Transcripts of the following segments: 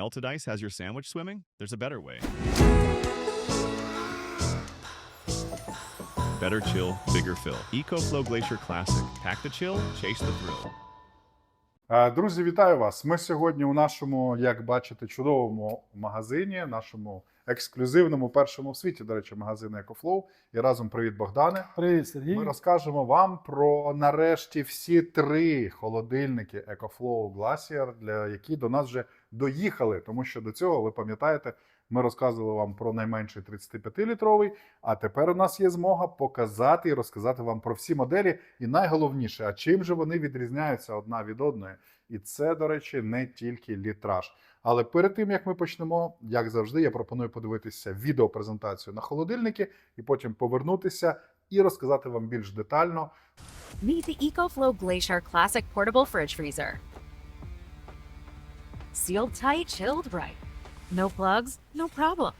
Melted ice has your sandwich swimming? There's a better way. Better chill, bigger fill. EcoFlow Glacier Classic. Pack the chill, chase the thrill. Е, Друзі, вітаю вас! Ми сьогодні у нашому, як бачите, чудовому магазині, нашому ексклюзивному першому в світі, до речі, магазину EcoFlow. І разом привіт, Богдане. Привіт, Сергій. Ми розкажемо вам про нарешті всі три холодильники EcoFlow Glacier, для які до нас вже доїхали. Тому що до цього, ви пам'ятаєте, ми розказували вам про найменший 35-літровий. А тепер у нас є змога показати і розказати вам про всі моделі. І найголовніше, а чим же вони відрізняються одна від одної. І це, до речі, не тільки літраж. Але перед тим як ми почнемо, як завжди, я пропоную подивитися відеопрезентацію на холодильники і потім повернутися і розказати вам більш детально. Meet the EcoFlow Glacier Classic Portable Fridge Freezer. Sealed tight, chilled right. No plugs, no problem.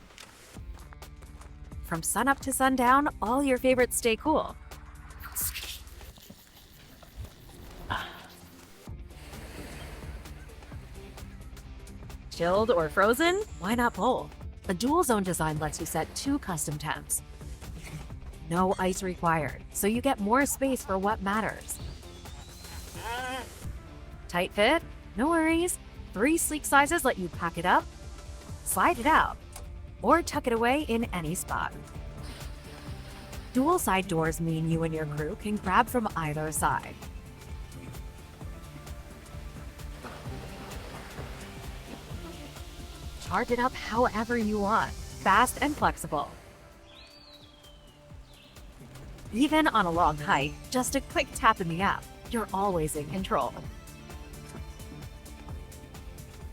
From sunup to sundown, all your favorites stay cool. Chilled or frozen? Why not both? The dual zone design lets you set two custom temps. No ice required, so you get more space for what matters. Tight fit? No worries. Three sleek sizes let you pack it up, slide it out, or tuck it away in any spot. Dual side doors mean you and your crew can grab from either side. Charge it up however you want, fast and flexible. Even on a long hike, just a quick tap in the app, you're always in control.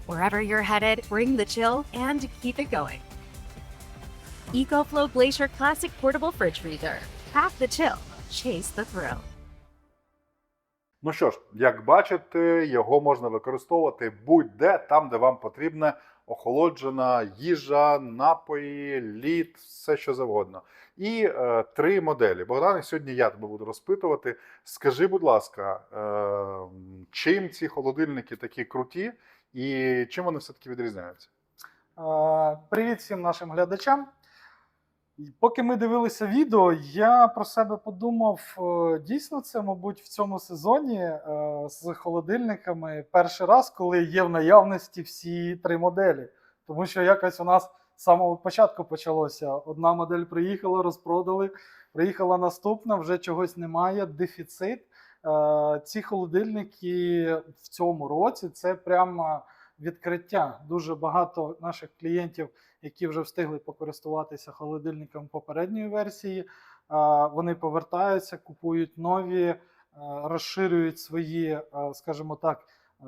Wherever you're headed, bring the chill and keep it going. EcoFlow Glacier Classic Portable Fridge Freezer. Pack the chill, chase the thrill. Ну що ж, як бачите, його можна використовувати будь-де, там, де вам потрібна охолоджена їжа, напої, лід, все що завгодно. І е, три моделі. Богдане, сьогодні я тебе буду розпитувати. Скажи, будь ласка, е, чим ці холодильники такі круті, і чим вони все-таки відрізняються? Е, Привіт всім нашим глядачам. Поки ми дивилися відео, я про себе подумав: е, дійсно, це, мабуть, в цьому сезоні е, з холодильниками перший раз, коли є в наявності всі три моделі. Тому що якось у нас з самого початку почалося. Одна модель приїхала, розпродали, приїхала наступна, вже чогось немає, дефіцит. Е, Ці холодильники в цьому році це прямо відкриття. Дуже багато наших клієнтів, які вже встигли покористуватися холодильником попередньої версії, вони повертаються, купують нові, е, розширюють свої, е, скажімо так, е,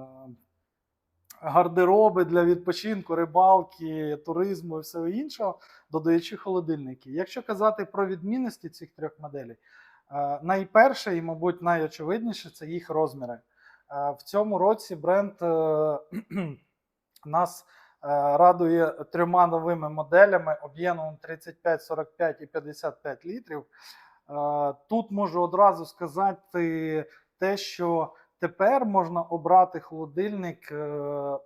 гардероби для відпочинку, рибалки, туризму і всього іншого, додаючи холодильники. Якщо казати про відмінності цих трьох моделей, найперше і, мабуть, найочевидніше це їх розміри. В цьому році бренд нас радує трьома новими моделями об'ємом 35, 45 і 55 літрів. Е, Тут можу одразу сказати те, що тепер можна обрати холодильник, е,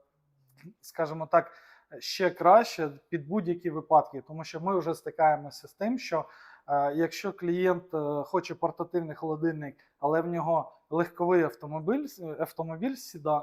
скажімо так, ще краще під будь-які випадки, тому що ми вже стикаємося з тим, що е, якщо клієнт е, хоче портативний холодильник, але в нього легковий автомобіль, автомобіль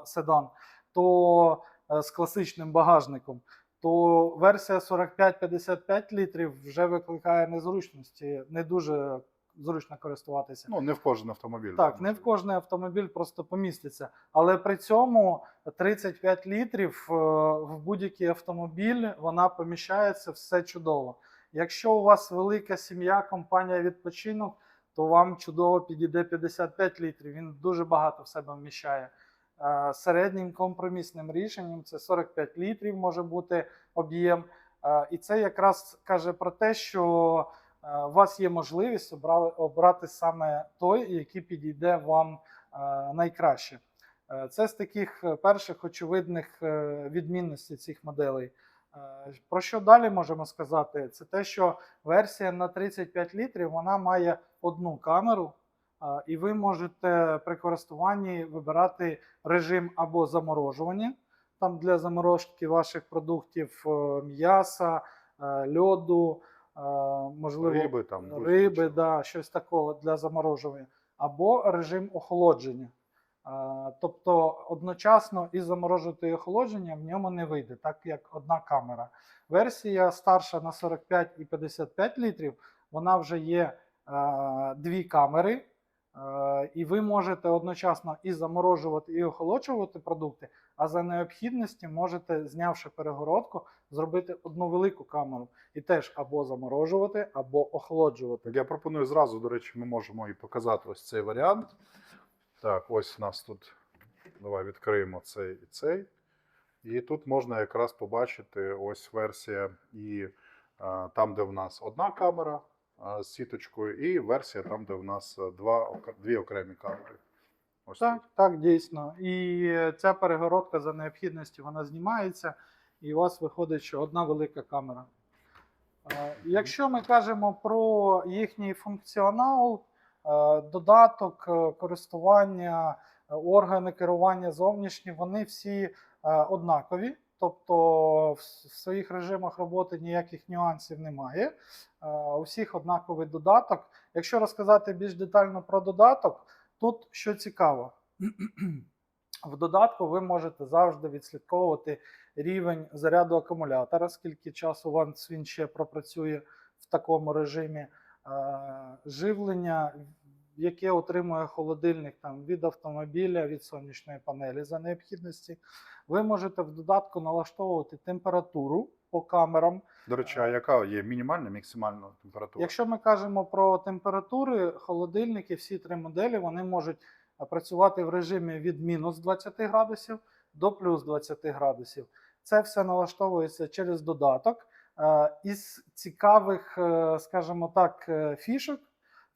седан, то е, з класичним багажником, то версія 45-55 літрів вже викликає незручності, не дуже зручно користуватися. Ну, не в кожен автомобіль. Так, не в кожний автомобіль просто поміститься. Але при цьому 35 літрів е, в будь-який автомобіль вона поміщається все чудово. Якщо у вас велика сім'я, компанія відпочинок, то вам чудово підійде 55 літрів. Він дуже багато в себе вміщає. Е, Середнім компромісним рішенням це 45 літрів може бути об'єм. Е, І це якраз каже про те, що е, у вас є можливість обрати саме той, який підійде вам найкраще. Це з таких перших очевидних відмінностей цих моделей. Про що далі можемо сказати? Це те, що версія на 35 літрів вона має одну камеру, і ви можете при користуванні вибирати режим або заморожування, там для заморозки ваших продуктів е, м'яса, е, льоду, е, можливо, Риби там, риби, да, щось такого для заморожування, або режим охолодження. Тобто одночасно і заморожувати і охолодження в ньому не вийде, так як одна камера. Версія старша на 45 і 55 літрів, вона вже є дві камери, і ви можете одночасно і заморожувати, і охолоджувати продукти, а за необхідності можете, знявши перегородку, зробити одну велику камеру і теж або заморожувати, або охолоджувати. Я пропоную зразу, до речі, ми можемо і показати ось цей варіант. Так, ось у нас тут. Давай відкриємо цей і цей. І тут можна якраз побачити ось версія і а, там, де в нас одна камера з сіточкою, і версія там, де в нас два, дві окремі камери. Ось Так, тут. так, дійсно. І ця перегородка за необхідності вона знімається, і у вас виходить, що одна велика камера. Е, Якщо ми кажемо про їхній функціонал, е, додаток, е, користування, е, органи керування зовнішні, вони всі е, однакові. Тобто в своїх режимах роботи ніяких нюансів немає. Е, У всіх однаковий додаток. Якщо розказати більш детально про додаток, Тут що цікаво, в додатку ви можете завжди відслідковувати рівень заряду акумулятора, скільки часу у вас він ще пропрацює в такому режимі, е, живлення, яке отримує холодильник там, від автомобіля, від сонячної панелі за необхідності. Ви можете в додатку налаштовувати температуру по камерам. До речі, а яка є мінімальна, максимальна температура? Якщо ми кажемо про температури, холодильники, всі три моделі вони можуть працювати в режимі від мінус 20 градусів до плюс 20 градусів. Це все налаштовується через додаток. Е, Із цікавих, е, скажімо так, е, фішок,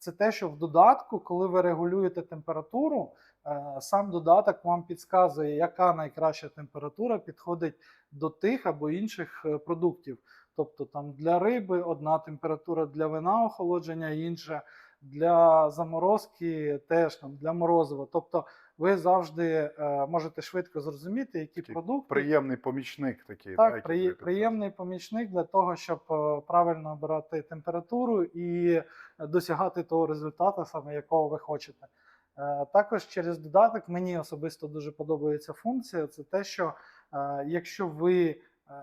це те, що в додатку, коли ви регулюєте температуру, е, сам додаток вам підказує, яка найкраща температура підходить до тих або інших е, продуктів. Тобто там для риби одна температура, для вина охолодження інша, для заморозки теж там для морозива. Тобто ви завжди е, можете швидко зрозуміти, які Такий продукти Приємний помічник такий. так, який приє- приємний помічник для того, щоб е, правильно обирати температуру і досягати того результату, саме якого ви хочете. Е, Також через додаток мені особисто дуже подобається функція. Це те, що е, якщо ви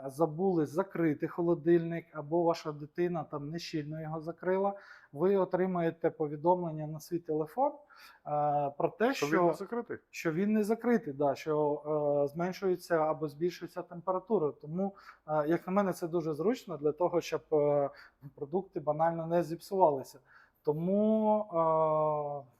забули закрити холодильник, або ваша дитина там нещільно його закрила, ви отримаєте повідомлення на свій телефон е, про те, Що що він не закритий? що він не закритий, да, що е, зменшується або збільшується температура. Тому, е, як на мене, це дуже зручно для того, щоб е, продукти банально не зіпсувалися. Тому, е,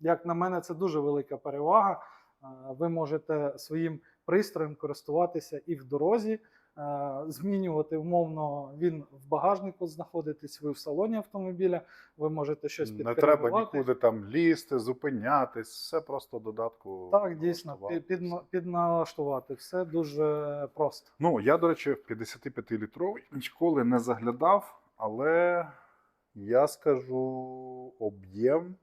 як на мене, це дуже велика перевага. Е, ви можете своїм пристроєм користуватися і в дорозі. Е, Змінювати умовно він в багажнику знаходитесь, ви в салоні автомобіля, ви можете щось Не треба нікуди там лізти, зупинятись, все просто додатку. Так, дійсно, під, підналаштувати. Все дуже просто. Ну, я, до речі, в 55-літровий ніколи не заглядав, але я скажу, об'єм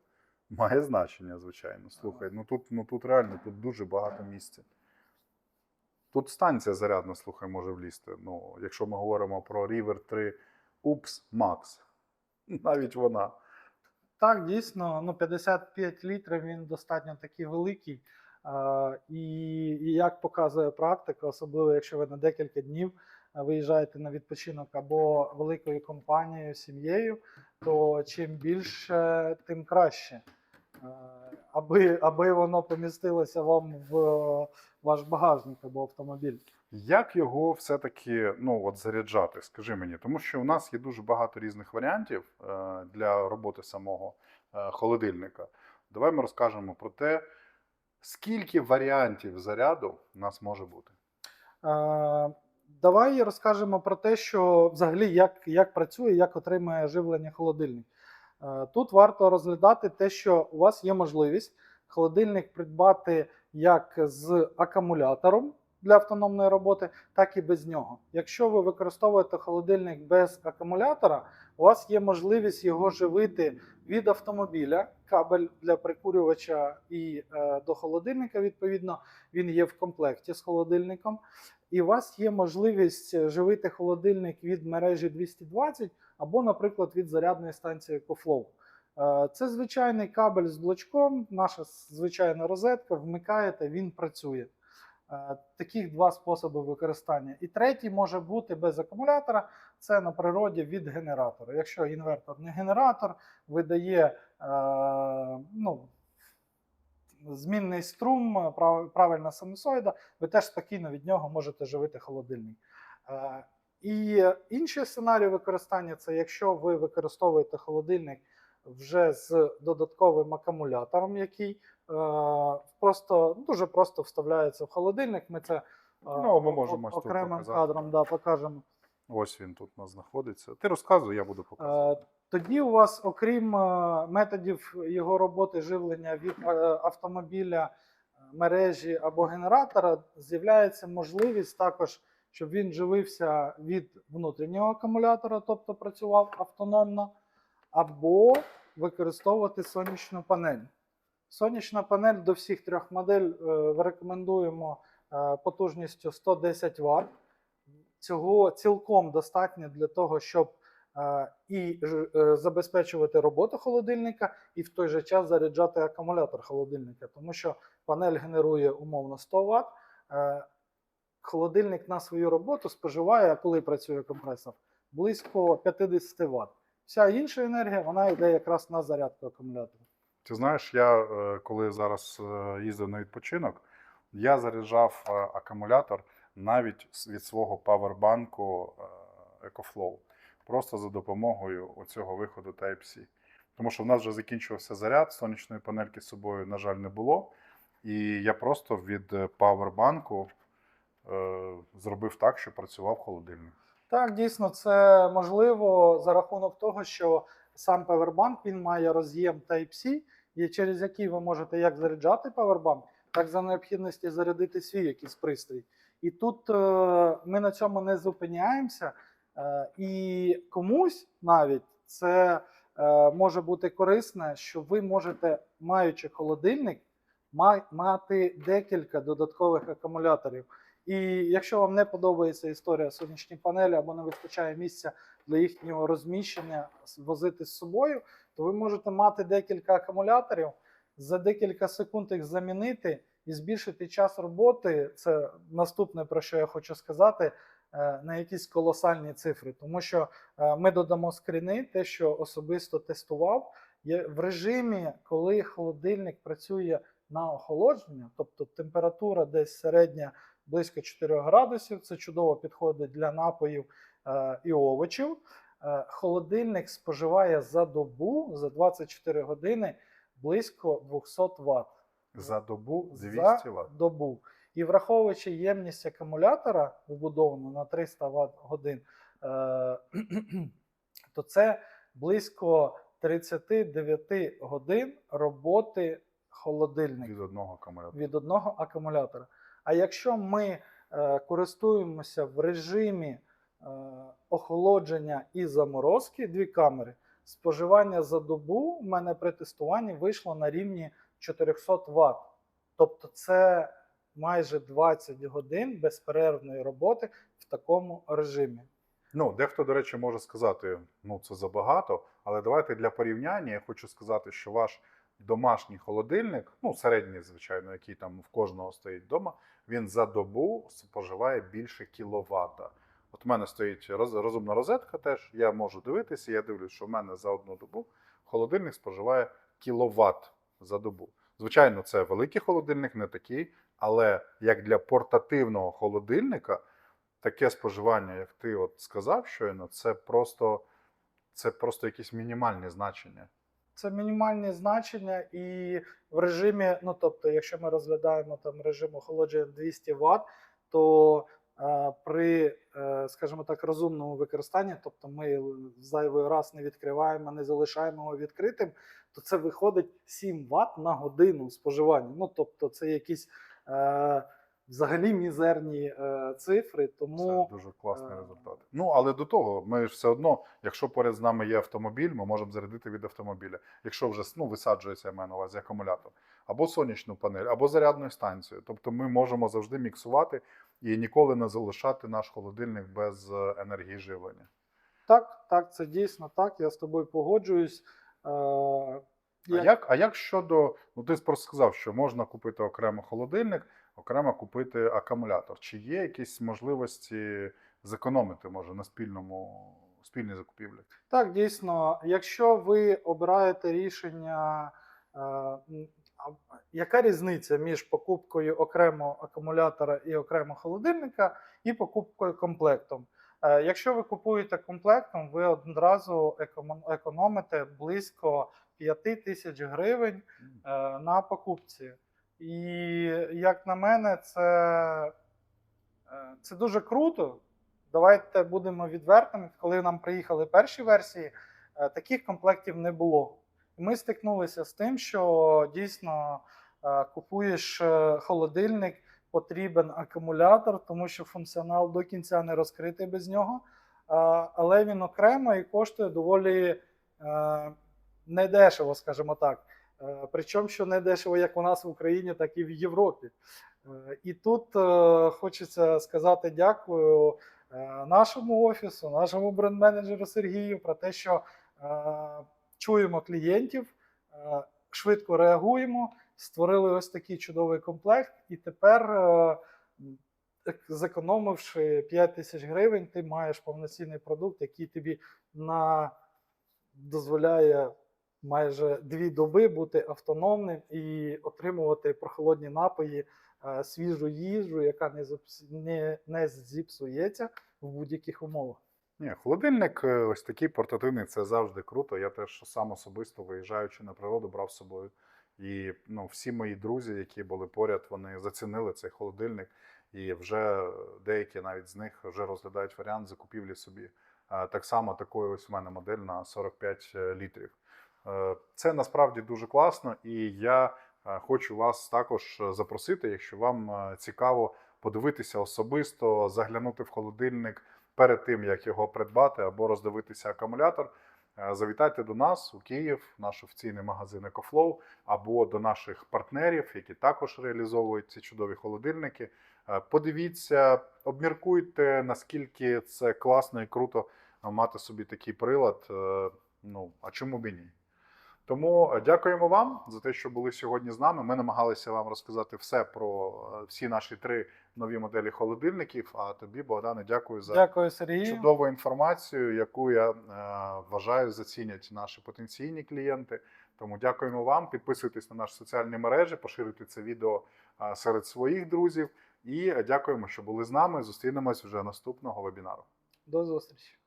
має значення, звичайно. Слухай, ну тут, ну тут реально тут дуже багато місця. Тут станція зарядна, слухай, може влізти. Ну, якщо ми говоримо про River 3 UPS Max. Навіть вона. Так, дійсно, ну 55 літрів він достатньо такий великий. А, і, і як показує практика, особливо якщо ви на декілька днів виїжджаєте на відпочинок або великою компанією, сім'єю, то чим більше, тим краще. А, аби, аби воно помістилося вам в е, ваш багажник або автомобіль. Як його все-таки ну, от заряджати, скажи мені, тому що у нас є дуже багато різних варіантів е, для роботи самого е, холодильника. Давай ми розкажемо про те, скільки варіантів заряду у нас може бути. Е, Давай розкажемо про те, що взагалі як, як працює, як отримує живлення холодильник. Е, Тут варто розглядати те, що у вас є можливість холодильник придбати як з акумулятором, для автономної роботи, так і без нього. Якщо ви використовуєте холодильник без акумулятора, у вас є можливість його живити від автомобіля, кабель для прикурювача і е, до холодильника, відповідно, він є в комплекті з холодильником. І у вас є можливість живити холодильник від мережі 220 або, наприклад, від зарядної станції EcoFlow. Е, Це звичайний кабель з блочком, наша звичайна розетка, вмикаєте, він працює. Е, Таких два способи використання. І третій може бути без акумулятора, це на природі від генератора. Якщо інвертор не генератор, видає е, ну, змінний струм, прав- правильна синусоїда, ви теж спокійно від нього можете живити холодильник. Е, І інший сценарій використання це якщо ви використовуєте холодильник вже з додатковим акумулятором, який просто ну, дуже просто вставляється в холодильник. Ми це е, Ну, ми можемо окремим кадром да, покажемо. Ось він тут у нас знаходиться. Ти розказуй, я буду показувати. Е, Тоді у вас, окрім е, методів його роботи живлення від е, автомобіля, е, мережі або генератора, з'являється можливість також, щоб він живився від внутрішнього акумулятора, тобто працював автономно, або використовувати сонячну панель. Сонячна панель до всіх трьох модель е, рекомендуємо е, потужністю 110 Вт. Цього цілком достатньо для того, щоб е, і забезпечувати роботу холодильника, і в той же час заряджати акумулятор холодильника, тому що панель генерує умовно 100 Вт. Холодильник на свою роботу споживає, коли працює компресор, близько 50 Вт. Вся інша енергія вона йде якраз на зарядку акумулятора. Ти знаєш, я е, коли зараз е, їздив на відпочинок, я заряджав е, акумулятор навіть від свого павербанку EcoFlow, просто за допомогою оцього виходу Type-C. Тому що в нас вже закінчився заряд, сонячної панельки з собою, на жаль, не було. І я просто від павербанку е, зробив так, що працював холодильник. Так, дійсно, це можливо за рахунок того, що сам Powerbank він має роз'єм Type-C, і через який ви можете як заряджати Powerbank, так за необхідності зарядити свій якийсь пристрій. І тут е, ми на цьому не зупиняємося, е, і комусь навіть це е, може бути корисне, що ви можете, маючи холодильник, мати декілька додаткових акумуляторів. І якщо вам не подобається історія сонячні панелі або не вистачає місця для їхнього розміщення, возити з собою, то ви можете мати декілька акумуляторів, за декілька секунд їх замінити і збільшити час роботи. Це наступне, про що я хочу сказати, е, на якісь колосальні цифри. Тому що е, ми додамо скріни, те, що особисто тестував, є в режимі, коли холодильник працює на охолодження, тобто температура десь середня близько 4 градусів. Це чудово підходить для напоїв е, і овочів. Е, холодильник споживає за добу за 24 години близько 200 Вт. За добу 200 за добу. І враховуючи ємність акумулятора, вбудовану на 300 Вт годин, е, то це близько 39 годин роботи холодильника від одного акумулятора. від одного акумулятора. А якщо ми е, користуємося в режимі е, охолодження і заморозки, дві камери, споживання за добу у мене при тестуванні вийшло на рівні 400 Вт. Тобто це майже 20 годин безперервної роботи в такому режимі. Ну, дехто, до речі, може сказати, ну це забагато, але давайте для порівняння я хочу сказати, що ваш домашній холодильник, ну середній, звичайно, який там в кожного стоїть вдома, він за добу споживає більше кіловата. От у мене стоїть роз- розумна розетка теж, я можу дивитися, я дивлюсь, що в мене за одну добу холодильник споживає кіловат за добу. Звичайно, це великий холодильник, не такий, але як для портативного холодильника, таке споживання, як ти от сказав щойно, це просто, це просто якісь мінімальні значення. Це мінімальні значення, і в режимі, ну тобто, якщо ми розглядаємо там режим охолодження 200 Вт, то е, при, е, скажімо так, розумному використанні, тобто ми зайвий раз не відкриваємо, не залишаємо його відкритим, то це виходить 7 Вт на годину споживання. Ну тобто, це якісь е, взагалі мізерні е, цифри. Тому Це дуже класний е, результат. Ну але до того, ми ж все одно, якщо поряд з нами є автомобіль, ми можемо зарядити від автомобіля. Якщо вже ну, висаджується, я маю на увазі акумулятор, або сонячну панель, або зарядну станцію. Тобто ми можемо завжди міксувати і ніколи не залишати наш холодильник без е, енергії живлення. так, так, це дійсно так. Я з тобою погоджуюсь. Е, А як, а як щодо, ну ти просто сказав, що можна купити окремо холодильник, окремо купити акумулятор. Чи є якісь можливості зекономити може на спільному спільній закупівлі? Так, дійсно, якщо ви обираєте рішення, е, яка різниця між покупкою окремо акумулятора і окремо холодильника і покупкою комплектом? Е, Якщо ви купуєте комплектом, ви одразу економ- економите близько 5 тисяч гривень е, на покупці. І як на мене, це, е, це дуже круто. Давайте будемо відвертими. Коли нам приїхали перші версії, е, таких комплектів не було. Ми стикнулися з тим, що дійсно е, купуєш холодильник, потрібен акумулятор, тому що функціонал до кінця не розкритий без нього. Але він окремо і коштує доволі недешево, скажімо так. Е, Причому, що не дешево як у нас в Україні, так і в Європі. Е, І тут е, хочеться сказати дякую нашому офісу, нашому бренд-менеджеру Сергію про те, що чуємо клієнтів, швидко реагуємо, створили ось такий чудовий комплект, і тепер, зекономивши 5 тисяч гривень, ти маєш повноцінний продукт, який тобі на дозволяє майже дві доби бути автономним і отримувати прохолодні напої, е, свіжу їжу, яка не, не, не зіпсується в будь-яких умовах. Ні, холодильник е, ось такий портативний, це завжди круто. Я теж сам особисто виїжджаючи на природу, брав з собою. І ну, всі мої друзі, які були поряд, вони зацінили цей холодильник, і вже деякі навіть з них вже розглядають варіант закупівлі собі. Е, Так само такою ось у мене модель на 45 літрів. Е, Це насправді дуже класно, і я е, хочу вас також е, запросити, якщо вам цікаво подивитися особисто, заглянути в холодильник перед тим, як його придбати або роздивитися акумулятор. Завітайте до нас у Київ, наш офіційний магазин EcoFlow, або до наших партнерів, які також реалізовують ці чудові холодильники. Подивіться, обміркуйте, наскільки це класно і круто мати собі такий прилад. Ну, а чому б і ні? Тому е, дякуємо вам за те, що були сьогодні з нами. Ми намагалися вам розказати все про е, всі наші три нові моделі холодильників. А тобі, Богдане, дякую за Дякую, чудову інформацію, яку я е, вважаю зацінять наші потенційні клієнти. Тому дякуємо вам. Підписуйтесь на наші соціальні мережі, поширюйте це відео е, серед своїх друзів. І дякуємо, що були з нами. Зустрінемось вже наступного вебінару. До зустрічі.